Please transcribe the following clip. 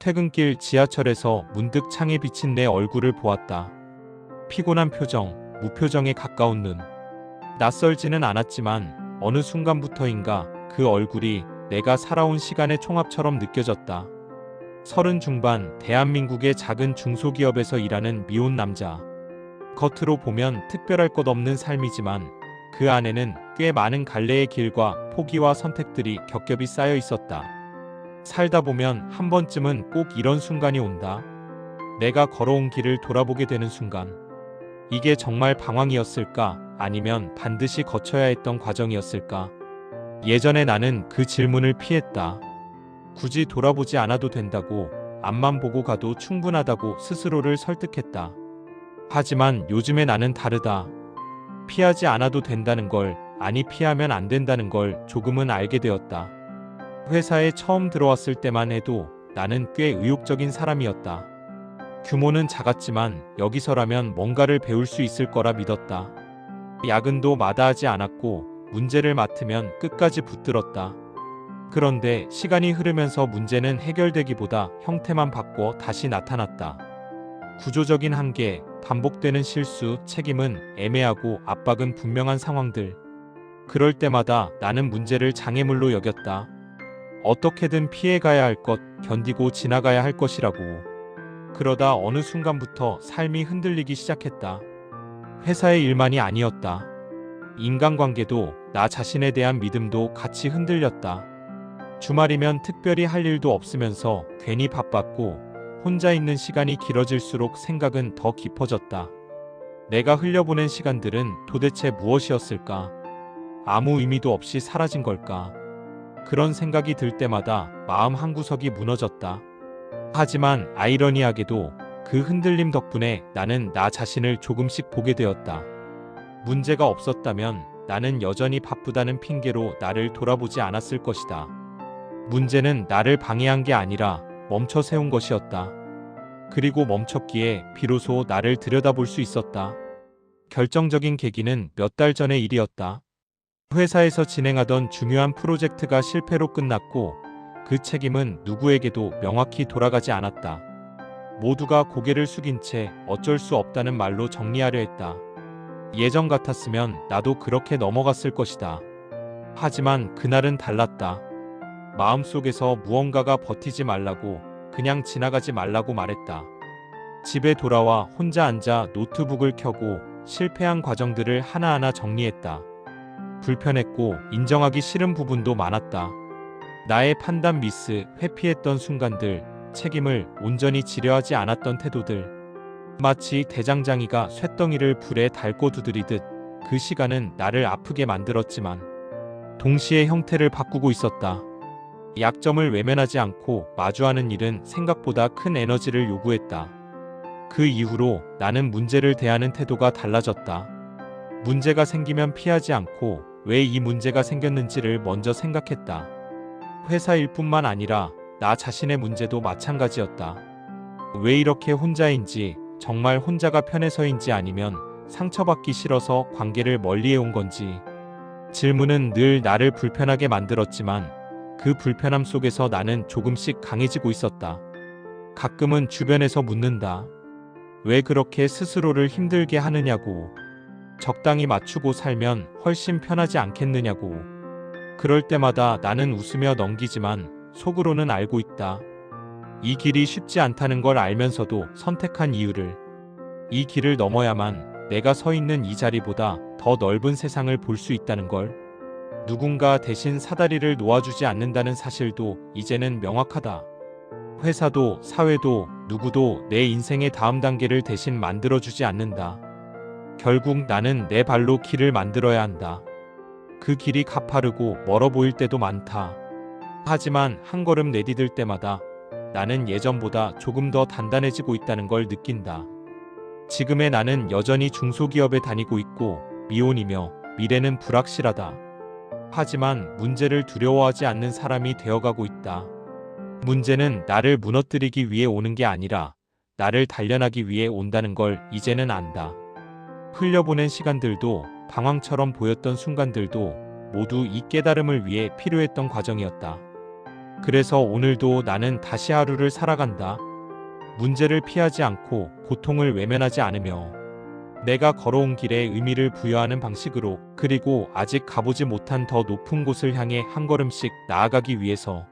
퇴근길 지하철에서 문득 창에 비친 내 얼굴을 보았다. 피곤한 표정, 무표정에 가까운 눈. 낯설지는 않았지만 어느 순간부터인가 그 얼굴이 내가 살아온 시간의 총합처럼 느껴졌다. 서른 중반 대한민국의 작은 중소기업에서 일하는 미혼 남자. 겉으로 보면 특별할 것 없는 삶이지만 그 안에는 꽤 많은 갈래의 길과 포기와 선택들이 겹겹이 쌓여 있었다. 살다 보면 한 번쯤은 꼭 이런 순간이 온다. 내가 걸어온 길을 돌아보게 되는 순간. 이게 정말 방황이었을까? 아니면 반드시 거쳐야 했던 과정이었을까? 예전에 나는 그 질문을 피했다. 굳이 돌아보지 않아도 된다고, 앞만 보고 가도 충분하다고 스스로를 설득했다. 하지만 요즘의 나는 다르다. 피하지 않아도 된다는 걸, 아니 피하면 안 된다는 걸 조금은 알게 되었다. 회사에 처음 들어왔을 때만 해도 나는 꽤 의욕적인 사람이었다. 규모는 작았지만 여기서라면 뭔가를 배울 수 있을 거라 믿었다. 야근도 마다하지 않았고 문제를 맡으면 끝까지 붙들었다. 그런데 시간이 흐르면서 문제는 해결되기보다 형태만 바꿔 다시 나타났다. 구조적인 한계, 반복되는 실수, 책임은 애매하고 압박은 분명한 상황들. 그럴 때마다 나는 문제를 장애물로 여겼다. 어떻게든 피해가야 할 것, 견디고 지나가야 할 것이라고. 그러다 어느 순간부터 삶이 흔들리기 시작했다. 회사의 일만이 아니었다. 인간관계도 나 자신에 대한 믿음도 같이 흔들렸다. 주말이면 특별히 할 일도 없으면서 괜히 바빴고 혼자 있는 시간이 길어질수록 생각은 더 깊어졌다. 내가 흘려보낸 시간들은 도대체 무엇이었을까? 아무 의미도 없이 사라진 걸까? 그런 생각이 들 때마다 마음 한구석이 무너졌다. 하지만 아이러니하게도 그 흔들림 덕분에 나는 나 자신을 조금씩 보게 되었다. 문제가 없었다면 나는 여전히 바쁘다는 핑계로 나를 돌아보지 않았을 것이다. 문제는 나를 방해한 게 아니라 멈춰 세운 것이었다. 그리고 멈췄기에 비로소 나를 들여다볼 수 있었다. 결정적인 계기는 몇 달 전의 일이었다. 회사에서 진행하던 중요한 프로젝트가 실패로 끝났고 그 책임은 누구에게도 명확히 돌아가지 않았다. 모두가 고개를 숙인 채 어쩔 수 없다는 말로 정리하려 했다. 예전 같았으면 나도 그렇게 넘어갔을 것이다. 하지만 그날은 달랐다. 마음속에서 무언가가 버티지 말라고 그냥 지나가지 말라고 말했다. 집에 돌아와 혼자 앉아 노트북을 켜고 실패한 과정들을 하나하나 정리했다. 불편했고 인정하기 싫은 부분도 많았다. 나의 판단 미스, 회피했던 순간들, 책임을 온전히 지려하지 않았던 태도들. 마치 대장장이가 쇳덩이를 불에 달고 두드리듯 그 시간은 나를 아프게 만들었지만 동시에 형태를 바꾸고 있었다. 약점을 외면하지 않고 마주하는 일은 생각보다 큰 에너지를 요구했다. 그 이후로 나는 문제를 대하는 태도가 달라졌다. 문제가 생기면 피하지 않고 왜 이 문제가 생겼는지를 먼저 생각했다. 회사 일뿐만 아니라 나 자신의 문제도 마찬가지였다. 왜 이렇게 혼자인지, 정말 혼자가 편해서인지 아니면 상처받기 싫어서 관계를 멀리해 온 건지. 질문은 늘 나를 불편하게 만들었지만 그 불편함 속에서 나는 조금씩 강해지고 있었다. 가끔은 주변에서 묻는다. 왜 그렇게 스스로를 힘들게 하느냐고. 적당히 맞추고 살면 훨씬 편하지 않겠느냐고. 그럴 때마다 나는 웃으며 넘기지만 속으로는 알고 있다. 이 길이 쉽지 않다는 걸 알면서도 선택한 이유를. 이 길을 넘어야만 내가 서 있는 이 자리보다 더 넓은 세상을 볼 수 있다는 걸. 누군가 대신 사다리를 놓아주지 않는다는 사실도 이제는 명확하다. 회사도 사회도 누구도 내 인생의 다음 단계를 대신 만들어주지 않는다. 결국 나는 내 발로 길을 만들어야 한다. 그 길이 가파르고 멀어 보일 때도 많다. 하지만 한 걸음 내디딜 때마다 나는 예전보다 조금 더 단단해지고 있다는 걸 느낀다. 지금의 나는 여전히 중소기업에 다니고 있고 미혼이며 미래는 불확실하다. 하지만 문제를 두려워하지 않는 사람이 되어가고 있다. 문제는 나를 무너뜨리기 위해 오는 게 아니라 나를 단련하기 위해 온다는 걸 이제는 안다. 흘려보낸 시간들도 방황처럼 보였던 순간들도 모두 이 깨달음을 위해 필요했던 과정이었다. 그래서 오늘도 나는 다시 하루를 살아간다. 문제를 피하지 않고 고통을 외면하지 않으며 내가 걸어온 길에 의미를 부여하는 방식으로 그리고 아직 가보지 못한 더 높은 곳을 향해 한 걸음씩 나아가기 위해서